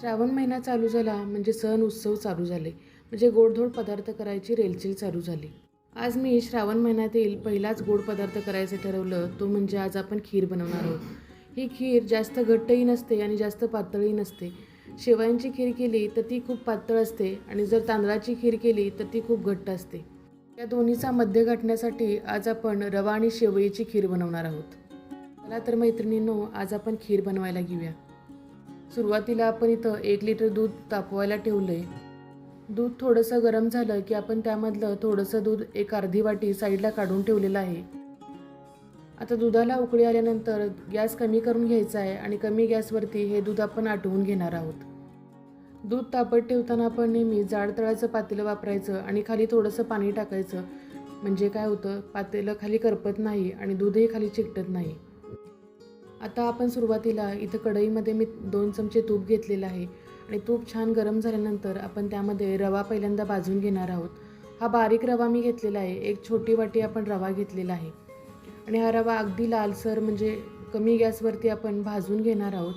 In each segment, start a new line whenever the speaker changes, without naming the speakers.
श्रावण महिना चालू झाला म्हणजे सण उत्सव चालू झाले. म्हणजे गोडधोड पदार्थ करायची रेलचेल चालू झाली. आज मी श्रावण महिन्यातील पहिलाच गोड पदार्थ करायचं ठरवलं तो म्हणजे आज आपण खीर बनवणार आहोत. ही खीर जास्त घट्टही नसते आणि जास्त पातळही नसते. शेवयांची खीर केली तर ती खूप पातळ असते आणि जर तांदळाची खीर केली तर ती खूप घट्ट असते. या दोन्हीचा मध्य गाठण्यासाठी आज आपण रवा आणि शेवईची खीर बनवणार आहोत. चला तर मैत्रिणींनो आज आपण खीर बनवायला घेऊया. सुरुवातीला आपण इथं एक लिटर दूध तापवायला ठेवलं आहे दूध थोडंसं गरम झालं की आपण त्यामधलं थोडंसं दूध एक अर्धी वाटी साईडला काढून ठेवलेलं आहे. आता दुधाला उकळी आल्यानंतर गॅस कमी करून घ्यायचा आहे आणि कमी गॅसवरती हे दूध आपण आटवून घेणार आहोत. दूध तापत ठेवताना आपण नेहमी जाड तळाचं पातेलं वापरायचं आणि खाली थोडंसं पाणी टाकायचं. म्हणजे काय होतं? पातेलं खाली करपत नाही आणि दूधही खाली चिकटत नाही. आता आपण सुरुवातीला इथं कढईमध्ये मी दोन चमचे तूप घेतलेलं आहे. आणि तूप छान गरम झाल्यानंतर आपण त्यामध्ये रवा पहिल्यांदा भाजून घेणार आहोत. हा बारीक रवा मी घेतलेला आहे. एक छोटी वाटी आपण रवा घेतलेला आहे. आणि हा रवा अगदी लालसर म्हणजे कमी गॅसवरती आपण भाजून घेणार आहोत.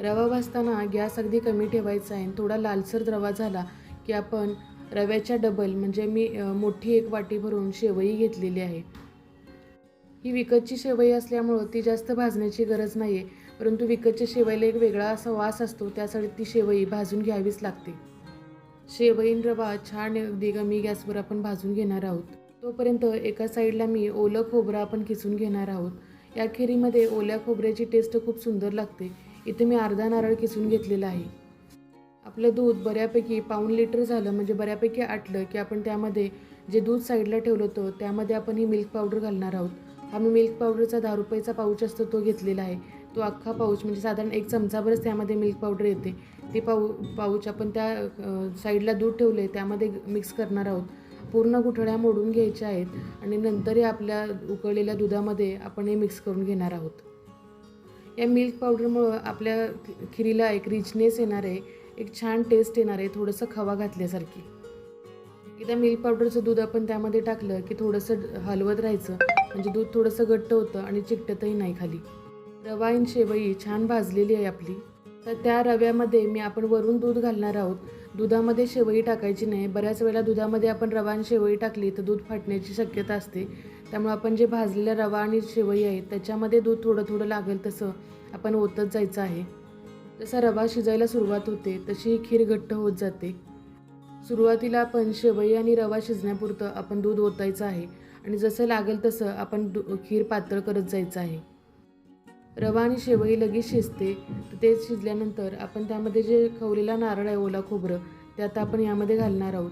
रवा भाजताना गॅस अगदी कमी ठेवायचा आहे. थोडा लालसर रवा झाला की आपण रव्याच्या डबल म्हणजे मी मोठी एक वाटी भरून शेवई घेतलेली आहे. ही विकतची शेवई असल्यामुळं ती जास्त भाजण्याची गरज नाही आहे परंतु विकतच्या शेवईला एक वेगळा असा वास असतो त्यासाठी ती शेवई भाजून घ्यावीच लागते. शेवईन रवा छान अगदी कमी गॅसवर आपण भाजून घेणार आहोत. तोपर्यंत एका साईडला मी ओलं खोबरं आपण किसून घेणार आहोत. या खिरीमध्ये ओल्या खोबऱ्याची टेस्ट खूप सुंदर लागते. इथे मी अर्धा नारळ किसून घेतलेला आहे. आपलं दूध बऱ्यापैकी पाऊण लिटर झालं म्हणजे बऱ्यापैकी आटलं की आपण त्यामध्ये जे दूध साईडला ठेवलं होतं त्यामध्ये आपण ही मिल्क पावडर घालणार आहोत. हा मिल्क पावडरचा दहा रुपयाचा पाऊच असतो तो घेतलेला आहे. तो अख्खा पाऊच म्हणजे साधारण एक चमचाभरच त्यामध्ये मिल्क पावडर येते. ती पाऊ पाऊच आपण त्या साईडला दूध ठेवले आहे त्यामध्ये मिक्स करणार आहोत. पूर्ण गुठळ्या मोडून घ्यायच्या आहेत आणि नंतरही आपल्या उकळलेल्या दुधामध्ये आपण हे मिक्स करून घेणार आहोत. या मिल्क पावडरमुळं आपल्या खिरीला एक रिचनेस येणार आहे एक छान टेस्ट येणार आहे थोडंसं खवा घातल्यासारखी. एकदा मिल्क पावडरचं दूध आपण त्यामध्ये टाकलं की थोडंसं हलवत राहायचं. म्हणजे दूध थोडंसं घट्ट होतं आणि चिकटतही नाही खाली. रवा इन शेवई छान भाजलेली आहे आपली. तर त्या रव्यामध्ये मी आपण वरून दूध घालणार आहोत. दुधामध्ये शेवई टाकायची नाही. बऱ्याच वेळेला दुधामध्ये आपण रवा आणि शेवई टाकली तर दूध फाटण्याची शक्यता असते. त्यामुळे आपण जे भाजलेला रवा आणि शेवई आहे त्याच्यामध्ये दूध थोडं थोडं लागेल तसं आपण ओतत जायचं आहे. जसा रवा शिजायला सुरुवात होते तशी ही खीर घट्ट होत जाते. सुरुवातीला आपण शेवई आणि रवा शिजण्यापुरतं आपण दूध ओतायचं आहे. आणि जसं लागेल तसं आपण खीर पातळ करत जायचं आहे. रवा आणि शेवई लगेच शिजते. तर ते शिजल्यानंतर आपण त्यामध्ये जे खवलेला नारळ आहे ओला खोबरं ते आता आपण यामध्ये घालणार आहोत.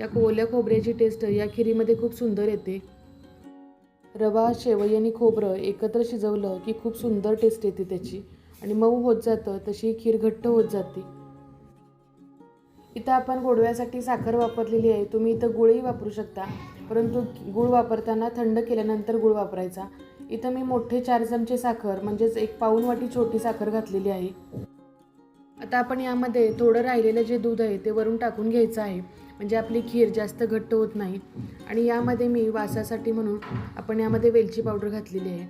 या ओल्या खोबऱ्याची टेस्ट या खिरीमध्ये खूप सुंदर येते. रवा शेवई आणि खोबरं एकत्र शिजवलं की खूप सुंदर टेस्ट येते त्याची. आणि मऊ होत जातं तशी खीर घट्ट होत जाते. इथं आपण गोडव्यासाठी साखर वापरलेली आहे. तुम्ही इथं गुळही वापरू शकता. परंतु गुळ वापरताना थंड केल्यानंतर गुळ वापरायचा. इथं मी मोठे चार चमचे साखर म्हणजेच एक पाऊण वाटी छोटी साखर घातलेली आहे. आता आपण यामध्ये थोडं राहिलेलं जे दूध आहे ते वरून टाकून घ्यायचं आहे. म्हणजे आपली खीर जास्त घट्ट होत नाही. आणि यामध्ये मी वासासाठी म्हणून आपण यामध्ये वेलची पावडर घातलेली आहे.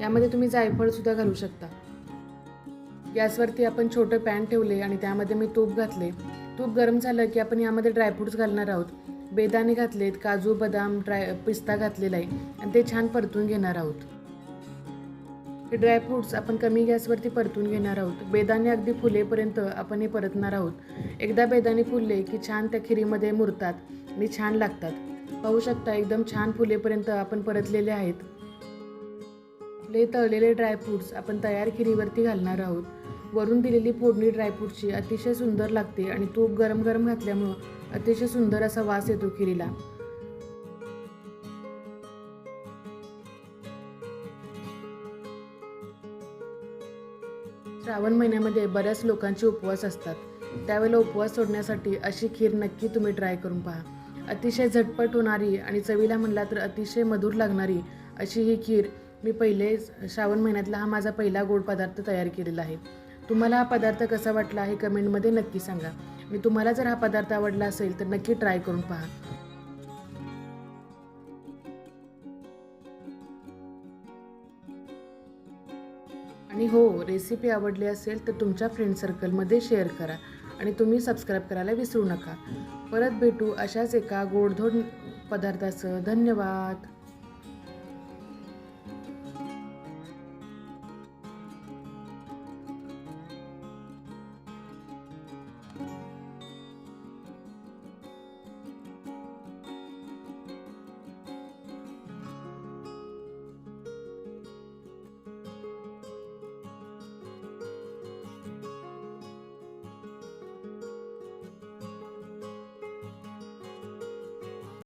यामध्ये तुम्ही जायफळसुद्धा घालू शकता. गॅसवरती आपण छोटं पॅन ठेवले आणि त्यामध्ये मी तूप घातले. तूप गरम झालं की आपण यामध्ये ड्रायफ्रूट्स घालणार आहोत. बेदाणे घातलेत काजू बदाम ड्राय पिस्ता घातलेला आहे आणि ते छान परतून घेणार आहोत. हे ड्रायफ्रूट्स आपण कमी गॅसवरती परतून घेणार आहोत. बेदाणे अगदी फुलेपर्यंत आपण हे परतणार आहोत. एकदा बेदाणे फुलले की छान त्या खिरीमध्ये मुरतात आणि छान लागतात. पाहू शकता एकदम छान फुलेपर्यंत आपण परतलेले आहेत. आपले तळलेले ड्रायफ्रूट्स आपण तयार खिरीवरती घालणार आहोत. वरून दिलेली फोडणी ड्रायफ्रूटची अतिशय सुंदर लागते आणि तूप गरम गरम घातल्यामुळं अतिशय सुंदर असा वास येतो खिरीला श्रावण महिन्यामध्ये बऱ्याच लोकांचे उपवास असतात. त्यावेळेला उपवास सोडण्यासाठी अशी खीर नक्की तुम्ही ट्राय करून पहा. अतिशय झटपट होणारी आणि चवीला म्हणला तर अतिशय मधुर लागणारी अशी ही खीर मी पहिले श्रावण महिन्यातला हा माझा पहिला गोड पदार्थ तयार केलेला आहे. तुम्हाला हा पदार्थ कसा वाटला हे कमेंटमध्ये नक्की सांगा. मी तुम्हाला जर हा पदार्थ आवडला असेल तर नक्की ट्राय करून पहा. आणि हो रेसिपी आवडली असेल तर तुमच्या फ्रेंड सर्कलमध्ये शेअर करा आणि तुम्ही सबस्क्राईब करायला विसरू नका. परत भेटू अशाच एका गोडधोड पदार्थासह धन्यवाद.